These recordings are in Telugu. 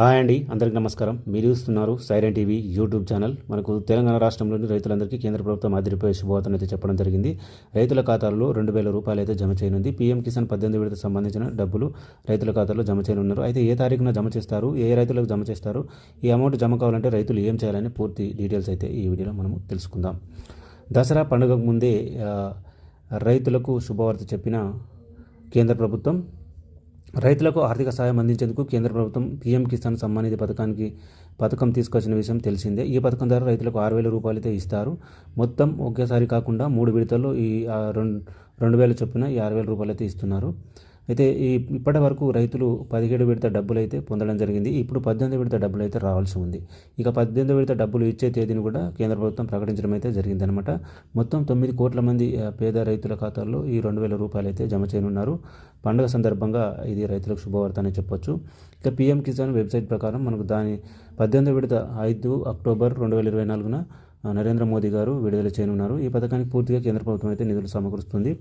హాయ్ అండి అందరికీ నమస్కారం. మీరు చూస్తున్నారు సైరన్ టీవీ యూట్యూబ్ ఛానల్. మనకు తెలంగాణ రాష్ట్రంలోని రైతులందరికీ కేంద్ర ప్రభుత్వం ఆదిరిపోయే శుభవార్తను అయితే చెప్పడం జరిగింది. రైతుల ఖాతాల్లో రెండు వేల రూపాయలు అయితే జమ చేయనుంది. పీఎం కిసాన్ పద్దెనిమిది విడత సంబంధించిన డబ్బులు రైతుల ఖాతాలో జమ చేయనున్నారు. అయితే ఏ తారీఖున జమ చేస్తారు? ఏ రైతులకు జమ చేస్తారు? ఈ అమౌంట్ జమ కావాలంటే రైతులు ఏం చేయాలని పూర్తి డీటెయిల్స్ అయితే ఈ వీడియోలో మనము తెలుసుకుందాం. దసరా పండుగకు ముందే రైతులకు శుభవార్త చెప్పిన కేంద్ర ప్రభుత్వం రైతులకు ఆర్థిక సాయం అందించేందుకు కేంద్ర ప్రభుత్వం పీఎం కిసాన్ సమ్మాన్ నిధి పథకానికి పథకం తీసుకొచ్చిన విషయం తెలిసిందే. ఈ పథకం ద్వారా రైతులకు ఆరు వేల రూపాయలతో ఇస్తారు. మొత్తం ఒకేసారి కాకుండా మూడు విడతల్లో ఈ రెండు రెండు వేల చొప్పున ఈ ఆరు వేల రూపాయలైతే ఇస్తున్నారు. అయితే ఈ ఇప్పటి వరకు రైతులు పదిహేడు విడత డబ్బులు అయితే పొందడం జరిగింది. ఇప్పుడు పద్దెనిమిది విడత డబ్బులు అయితే రావాల్సి ఉంది. ఇక పద్దెనిమిది విడత డబ్బులు ఇచ్చే తేదీని కూడా కేంద్ర ప్రభుత్వం ప్రకటించడం అయితే జరిగిందనమాట మొత్తం తొమ్మిది కోట్ల మంది పేద రైతుల ఖాతాల్లో ఈ రెండు వేల రూపాయలు అయితే జమ చేయనున్నారు. పండుగ సందర్భంగా ఇది రైతులకు శుభవార్త అని చెప్పొచ్చు. ఇక పీఎం కిసాన్ వెబ్సైట్ ప్రకారం మనకు దాని పద్దెనిమిది విడత ఐదు అక్టోబర్ రెండు వేల ఇరవై నాలుగున నరేంద్ర మోదీ గారు విడుదల చేయనున్నారు. ఈ పథకానికి పూర్తిగా కేంద్ర ప్రభుత్వం అయితే నిధులు సమకూరుస్తుంది.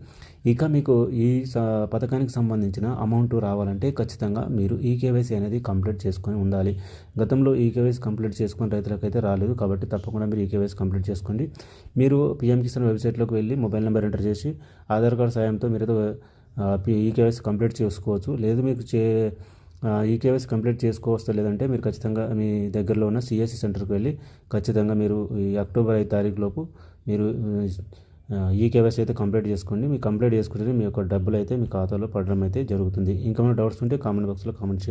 ఇక మీకు ఈ పథకానికి సంబంధించిన అమౌంట్ రావాలంటే ఖచ్చితంగా మీరు ఈ కేవైసీ అనేది కంప్లీట్ చేసుకొని ఉండాలి. గతంలో ఈ కేవైసీ కంప్లీట్ చేసుకుని రైతులకైతే రాలేదు కాబట్టి తప్పకుండా మీరు ఈ కేవైసీ కంప్లీట్ చేసుకోండి. మీరు పిఎం కిసాన్ వెబ్సైట్లోకి వెళ్ళి మొబైల్ నెంబర్ ఎంటర్ చేసి ఆధార్ కార్డ్ సాయంతో మీరు ఈ కేవైసీ కంప్లీట్ చేసుకోవచ్చు. లేదు మీకు చే ఈ కేవైసీ కంప్లీట్ చేసుకోవస్తా లేదంటే మీరు ఖచ్చితంగా మీ దగ్గరలో ఉన్న సిఎస్సి సెంటర్కి వెళ్ళి ఖచ్చితంగా మీరు ఈ అక్టోబర్ ఐదు తారీఖు లోపు మీరు ఈ కేవైసీ అయితే కంప్లీట్ చేసుకోండి. మీ కంప్లీట్ చేసుకుంటే మీ యొక్క డబ్బులు అయితే మీ ఖాతాలో పడడం అయితే జరుగుతుంది. ఇంకా డౌట్స్ ఉంటే కామెంట్ బాక్స్లో కామెంట్ చేయండి.